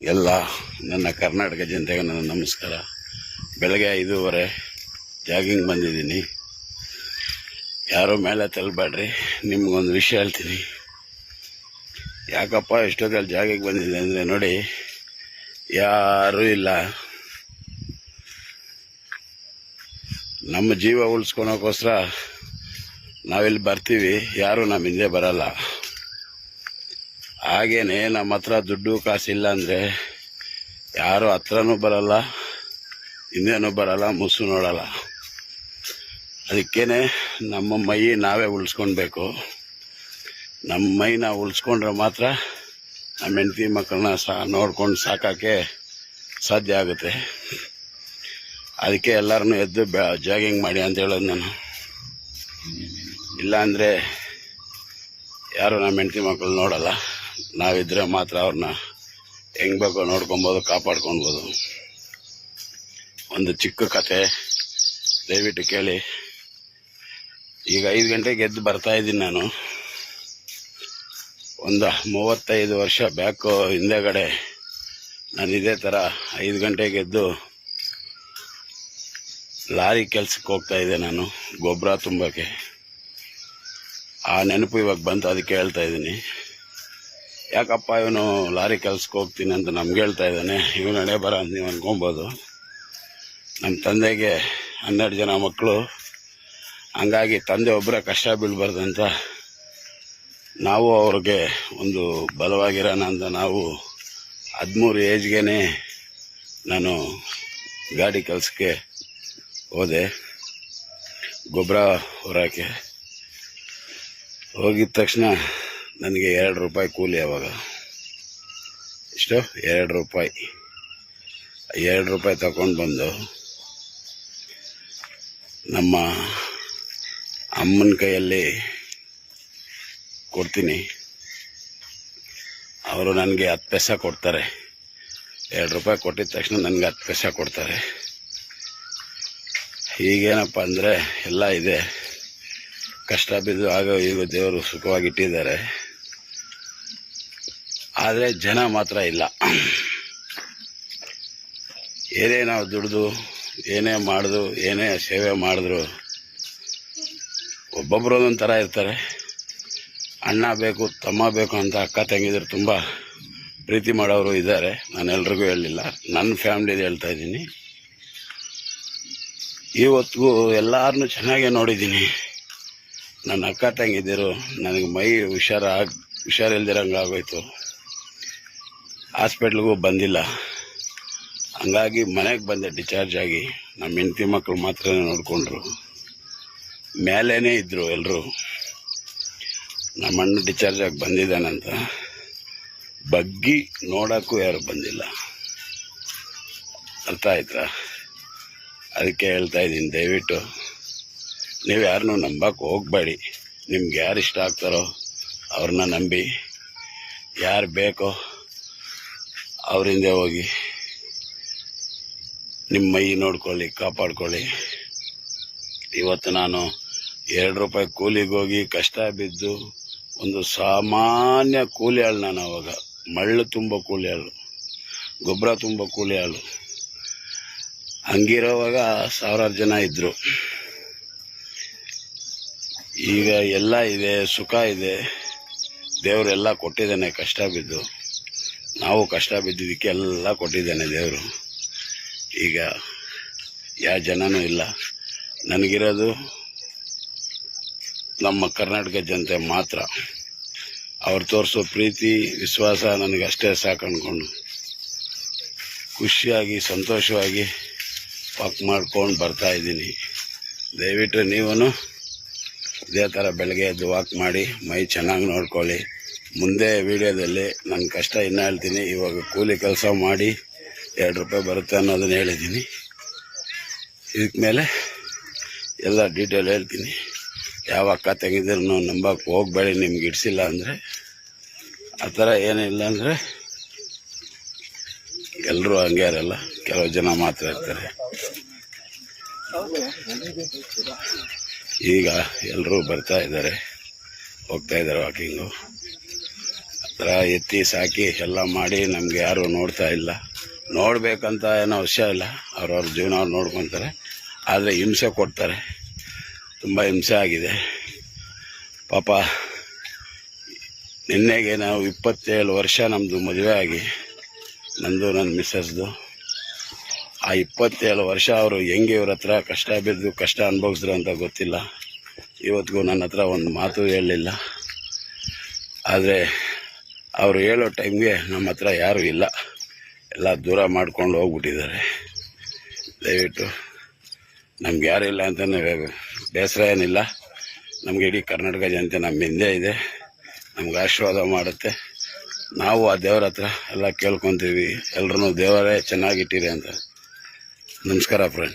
ಎಲ್ಲ ನನ್ನ ಕರ್ನಾಟಕ ಜನತೆಗೆ ನನ್ನ ನಮಸ್ಕಾರ. ಬೆಳಗ್ಗೆ ಐದೂವರೆ ಜಾಗಿಂಗ್ ಬಂದಿದ್ದೀನಿ. ಯಾರೂ ಮೇಲೆ ತಲಬೇಡ್ರಿ, ನಿಮ್ಗೊಂದು ವಿಷಯ ಹೇಳ್ತೀನಿ. ಯಾಕಪ್ಪ ಎಷ್ಟೊತ್ತಲ್ಲಿ ಜಾಗಿಗೆ ಬಂದಿದೆ ಅಂದರೆ ನೋಡಿ, ಯಾರೂ ಇಲ್ಲ. ನಮ್ಮ ಜೀವ ಉಳಿಸ್ಕೊಳೋಕ್ಕೋಸ್ಕರ ನಾವಿಲ್ಲಿ ಬರ್ತೀವಿ, ಯಾರೂ ನಮ್ಮ ಹಿಂದೆ ಬರಲ್ಲ. ಹಾಗೇನೆ ನಮ್ಮ ಹತ್ರ ದುಡ್ಡು ಕಾಸಿಲ್ಲ ಅಂದರೆ ಯಾರು ಹತ್ರನೂ ಬರಲ್ಲ ಹಿಂದೆನೂ ಬರಲ್ಲ ಮುಸು ನೋಡಲ್ಲ. ಅದಕ್ಕೇನೆ ನಮ್ಮ ಮೈ ನಾವೇ ಉಳಿಸ್ಕೊಳ್ಬೇಕು ನಮ್ಮ ಮೈ ನಾವು ಉಳಿಸ್ಕೊಂಡ್ರೆ ಮಾತ್ರ ನಮ್ಮ ಹೆಂಡತಿ ಮಕ್ಕಳನ್ನ ಸಾ ನೋಡ್ಕೊಂಡು ಸಾಕೋಕ್ಕೆ ಸಾಧ್ಯ ಆಗುತ್ತೆ. ಅದಕ್ಕೆ ಎಲ್ಲರನ್ನೂ ಎದ್ದು ಜಾಗಿಂಗ್ ಮಾಡಿ ಅಂತ ಹೇಳೋದು ನಾನು. ಇಲ್ಲಾಂದರೆ ಯಾರು ನಮ್ಮ ಹೆಂಡತಿ ಮಕ್ಕಳು ನೋಡಲ್ಲ. ನಾವಿದ್ರೆ ಮಾತ್ರ ಅವ್ರನ್ನ ಹೆಂಗ್ ಬೇಕೋ ನೋಡ್ಕೊಬೋದು, ಕಾಪಾಡ್ಕೊಬೋದು. ಒಂದು ಚಿಕ್ಕ ಕತೆ ದಯವಿಟ್ಟು ಕೇಳಿ. ಈಗ ಐದು ಗಂಟೆಗೆ ಎದ್ದು ಬರ್ತಾ ಇದ್ದೀನಿ ನಾನು. ಒಂದು ಮೂವತ್ತೈದು ವರ್ಷ ಬ್ಯಾಕು ಹಿಂದೆಗಡೆ ನಾನು ಇದೇ ಥರ ಐದು ಗಂಟೆಗೆ ಎದ್ದು ಲಾರಿ ಕೆಲ್ಸಕ್ಕೆ ಹೋಗ್ತಾ ಇದ್ದೆ ನಾನು ಗೊಬ್ಬರ ತುಂಬಕ್ಕೆ. ಆ ನೆನಪು ಇವಾಗ ಬಂತು, ಅದಕ್ಕೆ ಹೇಳ್ತಾ ಇದ್ದೀನಿ. ಯಾಕಪ್ಪ ಇವನು ಲಾರಿ ಕೆಲ್ಸಕ್ಕೆ ಹೋಗ್ತೀನಿ ಅಂತ ನಮ್ಗೆ ಹೇಳ್ತಾ ಇದ್ದಾನೆ. ಇವನು ಹಣೆ ಬರ ಅಂತ ನೀವು ಅನ್ಕೊಬೋದು. ನಮ್ಮ ತಂದೆಗೆ ಹನ್ನೆರಡು ಜನ ಮಕ್ಕಳು ಹಂಗಾಗಿ ತಂದೆ ಒಬ್ಬರೇ ಕಷ್ಟ ಬೀಳ್ಬಾರ್ದಂತ ನಾವು ಅವ್ರಿಗೆ ಒಂದು ಬಲವಾಗಿರೋಣ ಅಂತ ನಾವು ಹದಿಮೂರು ಏಜ್ಗೆ ನಾನು ಗಾಡಿ ಕೆಲಸಕ್ಕೆ ಹೋದೆ. ಗೊಬ್ಬರ ಹೊರಕ್ಕೆ. ಹೋಗಿದ ತಕ್ಷಣ ನನಗೆ ಎರಡು ರೂಪಾಯಿ ಕೂಲಿ ಅವಾಗ. ಇಷ್ಟು? ಎರಡು ರೂಪಾಯಿ. ಎರಡು ರೂಪಾಯಿ ತಗೊಂಡು ಬಂದು ನಮ್ಮ ಅಮ್ಮನ ಕೈಯಲ್ಲಿ ಕೊಡ್ತೀನಿ. ಅವರು ನನಗೆ ಹತ್ತು ಪೈಸೆ ಕೊಡ್ತಾರೆ. ಎರಡು ರೂಪಾಯಿ ಕೊಟ್ಟಿದ ತಕ್ಷಣ ನನಗೆ ಹತ್ತು ಪೈಸೆ ಕೊಡ್ತಾರೆ. ಈಗೇನಪ್ಪ ಅಂದರೆ ಎಲ್ಲ ಇದೆ. ಕಷ್ಟ ಬಿದ್ದು ಆಗ ಈಗ ದೇವರು ಸುಖವಾಗಿ ಇಟ್ಟಿದ್ದಾರೆ ಆದರೆ ಜನ ಮಾತ್ರ ಇಲ್ಲ. ಏನೇ ನಾವು ದುಡ್ದು, ಏನೇ ಮಾಡಿದ್ರು ಏನೇ ಸೇವೆ ಮಾಡಿದ್ರು ಒಬ್ಬೊಬ್ಬರು ಒಂದೊಂದು ಥರ ಇರ್ತಾರೆ. ಅಣ್ಣ ಬೇಕು, ತಮ್ಮ ಬೇಕು ಅಂತ ಅಕ್ಕ ತಂಗಿದ್ರು ತುಂಬ ಪ್ರೀತಿ ಮಾಡೋರು ಇದ್ದಾರೆ. ನಾನು ಎಲ್ರಿಗೂ ಹೇಳಲಿಲ್ಲ. ನನ್ನ ಫ್ಯಾಮ್ಲಿದು ಹೇಳ್ತಾ ಇದ್ದೀನಿ. ಇವತ್ತಿಗೂ ಎಲ್ಲರನ್ನೂ ಚೆನ್ನಾಗೇ ನೋಡಿದ್ದೀನಿ. ನನ್ನ ಅಕ್ಕ ತಂಗಿದ್ದರು ನನಗೆ ಮೈ ಹುಷಾರಾಗಿ ಹುಷಾರಿಲ್ದಿರಂಗೆ ಆಗೋಯ್ತು ಹಾಸ್ಪಿಟ್ಲಿಗೂ ಬಂದಿಲ್ಲ. ಹಂಗಾಗಿ ಮನೆಗೆ ಬಂದೆ ಡಿಸ್ಚಾರ್ಜ್ ಆಗಿ. ನಮ್ಮ ಹೆಂಡತಿ ಮಕ್ಕಳು ಮಾತ್ರ ನೋಡಿಕೊಂಡ್ರು. ಮೇಲೇ ಇದ್ದರು ಎಲ್ಲರೂ ನಮ್ಮ ಅಣ್ಣ ಡಿಸ್ಚಾರ್ಜ್ ಆಗಿ ಬಂದಿದ್ದಾನಂತ. ಬಗ್ಗಿ ನೋಡೋಕ್ಕೂ ಯಾರು ಬಂದಿಲ್ಲ. ಅರ್ಥ ಆಯ್ತಾ? ಅದಕ್ಕೆ ಹೇಳ್ತಾ ಇದ್ದೀನಿ, ದಯವಿಟ್ಟು. ನೀವು ಯಾರನ್ನೂ ನಂಬಕ್ಕೆ ಹೋಗಬೇಡಿ. ನಿಮ್ಗೆ ಯಾರು ಇಷ್ಟ ಆಗ್ತಾರೋ ಅವ್ರನ್ನ ನಂಬಿ. ಯಾರು ಬೇಕೋ ಅವರಿಂದ ಹೋಗಿ ನಿಮ್ಮ ಮೈ ನೋಡ್ಕೊಳ್ಳಿ, ಕಾಪಾಡ್ಕೊಳ್ಳಿ. ಇವತ್ತು ನಾನು ಎರಡು ರೂಪಾಯಿ ಕೂಲಿಗೆ ಹೋಗಿ ಕಷ್ಟ ಬಿದ್ದು ಒಂದು ಸಾಮಾನ್ಯ ಕೂಲಿ ಆಳು ನಾನು ಅವಾಗ. ಮಳ್ಳು ತುಂಬ ಕೂಲಿ ಆಳು, ಗೊಬ್ಬರ ತುಂಬ ಕೂಲಿ ಆಳು. ಹಂಗಿರೋವಾಗ ಸಾವಿರಾರು ಜನ ಇದ್ದರು ಈಗ ಎಲ್ಲ ಇದೆ, ಸುಖ ಇದೆ. ದೇವರೆಲ್ಲ ಕೊಟ್ಟಿದ್ದಾನೆ ಕಷ್ಟ ಬಿದ್ದು. ನಾವು ಕಷ್ಟ ಬಿದ್ದಿದ್ದಕ್ಕೆ ಎಲ್ಲ ಕೊಟ್ಟಿದ್ದಾನೆ ದೇವರು. ಈಗ ಯಾವ ಜನನೂ ಇಲ್ಲ. ನನಗಿರೋದು ನಮ್ಮ ಕರ್ನಾಟಕ ಜನತೆ ಮಾತ್ರ. ಅವ್ರು ತೋರಿಸೋ ಪ್ರೀತಿ, ವಿಶ್ವಾಸ ನನಗೆ ಅಷ್ಟೇ ಸಾಕು ಅನ್ಕೊಂಡು. ಖುಷಿಯಾಗಿ, ಸಂತೋಷವಾಗಿ ವಾಕ್ ಮಾಡ್ಕೊಂಡು ಬರ್ತಾ ಇದ್ದೀನಿ. ದಯವಿಟ್ಟು ನೀವೂ ಇದೇ ಥರ ಬೆಳಗ್ಗೆ ಎದ್ದು ವಾಕ್ ಮಾಡಿ, ಮೈ ಚೆನ್ನಾಗಿ ನೋಡ್ಕೊಳ್ಳಿ. ಮುಂದೆ ವಿಡಿಯೋದಲ್ಲಿ ನನ್ನ ಕಷ್ಟ ಇನ್ನೂ ಹೇಳ್ತೀನಿ. ಇವಾಗ ಕೂಲಿ ಕೆಲಸ ಮಾಡಿ ಎರಡು ರೂಪಾಯಿ ಬರುತ್ತೆ ಅನ್ನೋದನ್ನ ಹೇಳಿದ್ದೀನಿ. ಇದಕ್ಕೆ ಮೇಲೆ ಎಲ್ಲ ಡೀಟೇಲ್ ಹೇಳ್ತೀನಿ. ಯಾವ ಅಕ್ಕ ತೆಗೆದ್ರು ನಂಬಕ್ಕೆ ಹೋಗಬೇಡಿ, ನಿಮ್ಗೆ ಇಡ್ಸಿಲ್ಲ ಅಂದರೆ. ಆ ಥರ ಏನಿಲ್ಲ ಅಂದರೆ ಎಲ್ಲರೂ ಹಂಗೆ ಇರಲ್ಲ. ಕೆಲವು ಜನ ಮಾತ್ರ ಇರ್ತಾರೆ. ಈಗ ಎಲ್ಲರೂ ಬರ್ತಾ ಇದ್ದಾರೆ. ಹೋಗ್ತಾ ಇದ್ದಾರೆ ವಾಕಿಂಗು ಥರ ಎತ್ತಿ ಸಾಕಿ ಎಲ್ಲ ಮಾಡಿ ನಮಗೆ ಯಾರು ನೋಡ್ತಾ ಇಲ್ಲ. ನೋಡ್ಬೇಕಂತ ಏನೋ ವಿಷಯ ಇಲ್ಲ. ಅವ್ರವ್ರ ಜೀವನ ಅವ್ರು ನೋಡ್ಕೊತಾರೆ. ಆದರೆ ಹಿಂಸೆ ಕೊಡ್ತಾರೆ. ತುಂಬ ಹಿಂಸೆ ಆಗಿದೆ. ಪಾಪ, ನಿನ್ನೆಗೆ ನಾವು ಇಪ್ಪತ್ತೇಳು ವರ್ಷ ನಮ್ಮದು ಮದುವೆ ಆಗಿ, ನಂದು, ನನ್ನ ಮಿಸ್ಸಸ್ದು. ಆ ಇಪ್ಪತ್ತೇಳು ವರ್ಷ ಅವರು ಹೆಂಗೆ ಇವ್ರ ಹತ್ರ ಕಷ್ಟ ಬಿದ್ದು ಕಷ್ಟ ಅನುಭವಿಸಿದ್ರು ಅಂತ ಗೊತ್ತಿಲ್ಲ. ಇವತ್ತಿಗೂ ನನ್ನ ಹತ್ರ ಒಂದು ಮಾತು ಹೇಳಲಿಲ್ಲ ಆದರೆ ಅವರು ಹೇಳೋ ಟೈಮ್ಗೆ ನಮ್ಮ ಹತ್ರ ಯಾರೂ ಇಲ್ಲ. ಎಲ್ಲ ದೂರ ಮಾಡ್ಕೊಂಡು ಹೋಗ್ಬಿಟ್ಟಿದ್ದಾರೆ. ದಯವಿಟ್ಟು ನಮ್ಗೆ ಯಾರು ಇಲ್ಲ ಅಂತ ಬೇಸರ ಏನಿಲ್ಲ. ನಮಗೆ ಇಡೀ ಕರ್ನಾಟಕ ಜನತೆ ನಮ್ಮ ಹಿಂದೆ ಇದೆ. ನಮ್ಗೆ ಆಶೀರ್ವಾದ ಮಾಡುತ್ತೆ. ನಾವು ಆ ದೇವರ ಹತ್ರ ಎಲ್ಲ ಕೇಳ್ಕೊತೀವಿ. ಎಲ್ಲರೂ ದೇವರೇ ಚೆನ್ನಾಗಿಟ್ಟಿರಿ ಅಂತ. ನಮಸ್ಕಾರ ಫ್ರೆಂಡ್